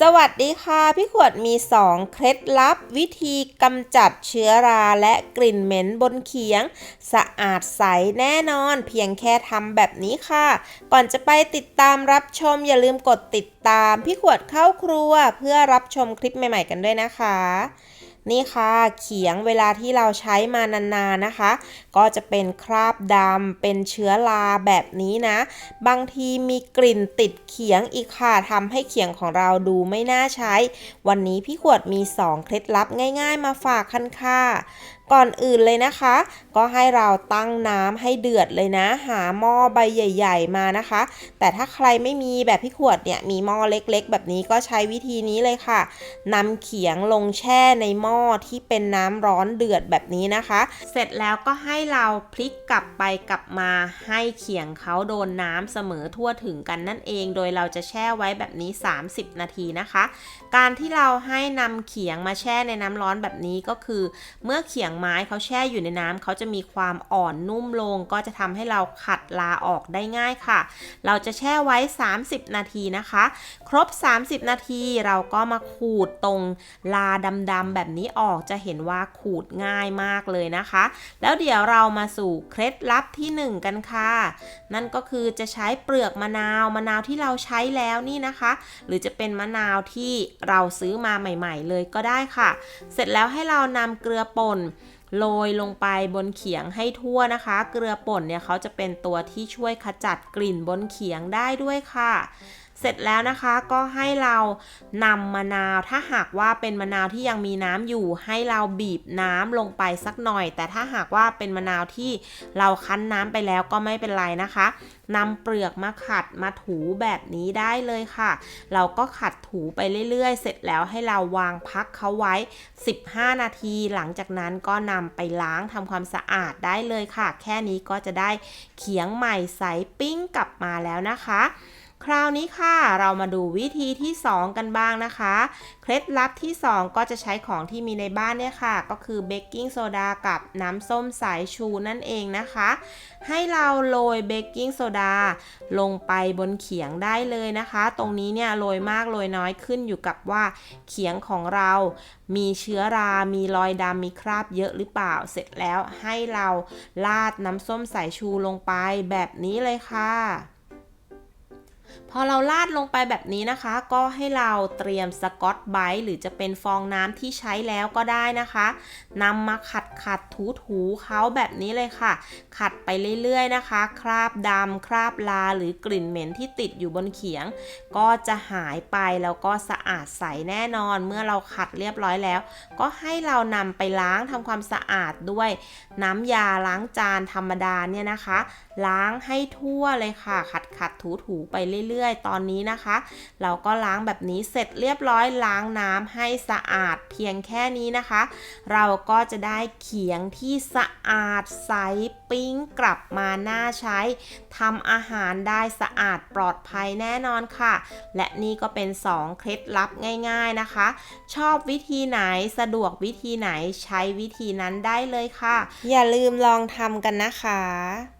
สวัสดีค่ะ พี่ขวดมี 2 เคล็ดลับ วิธีกำจัดเชื้อราและกลิ่นเหม็นบนเขียง สะอาดใสแน่นอน เพียงแค่ทำแบบนี้ค่ะ ก่อนจะไปติดตามรับชมอย่าลืมกดติดตาม พี่ขวดเข้าครัวเพื่อรับชมคลิปใหม่ ๆ กันด้วยนะคะ นี่ค่ะเขียงเวลาที่เราใช้มานานๆนะคะ ก็จะเป็นคราบดำเป็นเชื้อราแบบนี้นะ บางทีมีกลิ่นติดเขียงอีกค่ะทำให้เขียงของเราดูไม่น่าใช้ วันนี้พี่ขวดมี 2 เคล็ดลับง่าย ๆ มาฝากคันค่ะ ก่อนอื่นเลยนะคะ ก็ให้เราตั้งน้ำให้เดือดเลยนะ หาหม้อใบใหญ่ ๆ มานะคะ แต่ถ้าใครไม่มีแบบพี่ขวดเนี่ยมีหม้อเล็กๆ แบบนี้ก็ใช้วิธีนี้เลยค่ะนำเขียงลงแช่ในหม้อที่เป็นน้ำร้อนเดือดแบบนี้นะคะ เสร็จแล้วก็ให้เราพลิกกลับไปกลับมาให้เขียงเขาโดนน้ำเสมอทั่วถึงกันนั่นเอง โดยเราจะแช่ไว้แบบนี้ 30 นาทีนะคะ การที่เราให้นำเขียงมาแช่ในน้ำร้อนแบบนี้ก็คือ เมื่อเขียงไม้เขาแช่อยู่ในน้ำเขาจะมีความอ่อนนุ่มลง ก็จะทำให้เราขัดลาออกได้ง่ายค่ะ เราจะแช่ไว้ 30 นาทีนะคะ ครบ 30 นาทีเราก็มาขูดตรงลาดำๆแบบนี้ออกจะเห็นว่าขูดง่ายมากเลยนะคะ แล้วเดี๋ยวเรามาสู่เคล็ดลับที่ 1 กันค่ะ นั่นก็คือจะใช้เปลือกมะนาวมะนาวที่เราใช้แล้วนี่นะคะ หรือจะเป็นมะนาวที่เราซื้อมาใหม่ ๆ เลยก็ได้ค่ะ เสร็จแล้วให้เรานำเกลือป่น โรยลงไปบนเขียงให้ทั่วนะคะ เกลือป่นเนี่ยเขาจะเป็นตัวที่ช่วยขจัดกลิ่นบนเขียงได้ด้วยค่ะ เสร็จแล้วนะคะก็ให้เรานำมะนาว ถ้าหากว่าเป็นมะนาวที่ยังมีน้ำอยู่ ให้เราบีบน้ำลงไปสักหน่อย แต่ถ้าหากว่าเป็นมะนาวที่เราคั้นน้ำไปแล้วก็ไม่เป็นไรนะคะนำเปลือกมาขัดมาถูแบบนี้ได้เลยค่ะ เราก็ขัดถูไปเรื่อยๆ เสร็จแล้วให้เราวางพักเขาไว้ 15 นาที หลังจากนั้นก็นำไปล้างทำความสะอาดได้เลยค่ะ แค่นี้ก็จะได้เขียงใหม่ใสปิ้งกลับมาแล้วนะคะ คราวนี้ค่ะ เรามาดูวิธีที่ 2 กันบ้างนะคะ เคล็ดลับที่ 2 ก็จะใช้ของที่มีในบ้านเนี่ยค่ะ ก็คือเบกกิ้งโซดากับน้ำส้มสายชูนั่นเองนะคะ ให้เราโรยเบกกิ้งโซดาลงไปบนเขียงได้เลยนะคะ ตรงนี้เนี่ยโรยมากโรยน้อยขึ้นอยู่กับว่าเขียงของเรามีเชื้อรา มีรอยดำ มีคราบเยอะหรือเปล่า เสร็จแล้วให้เราราดน้ำส้มสายชูลงไปแบบนี้เลยค่ะ พอเราลาดลงไปแบบนี้นะคะ ก็ให้เราเตรียมสกอตไบรท์หรือจะเป็นฟองน้ำที่ใช้แล้วก็ได้นะคะนำมาขัดขัดถูถูเขาแบบนี้เลยค่ะ ขัดไปเรื่อยๆนะคะ คราบดำคราบลาหรือกลิ่นเหม็นที่ติดอยู่บนเขียง ก็จะหายไปแล้วก็สะอาดใสแน่นอน เมื่อเราขัดเรียบร้อยแล้ว ก็ให้เรานำไปล้างทำความสะอาดด้วยน้ำยาล้างจานธรรมดาเนี่ยนะคะ ล้างให้ทั่วเลยค่ะ ขัดขัดถูถูไปเรื่อยๆ ตอนนี้นะคะ เราก็ล้างแบบนี้เสร็จเรียบร้อยล้างน้ำให้สะอาดเพียงแค่นี้นะคะ เราก็จะได้เขียงที่สะอาดใสปิ้งกลับมาหน่าใช้ทำอาหารได้สะอาดปลอดภัยแน่นอนค่ะ และนี่ก็เป็น 2 เคล็ดลับง่ายๆนะคะ ชอบวิธีไหนสะดวกวิธีไหนใช้วิธีนั้นได้เลยค่ะ อย่าลืมลองทำกันนะคะ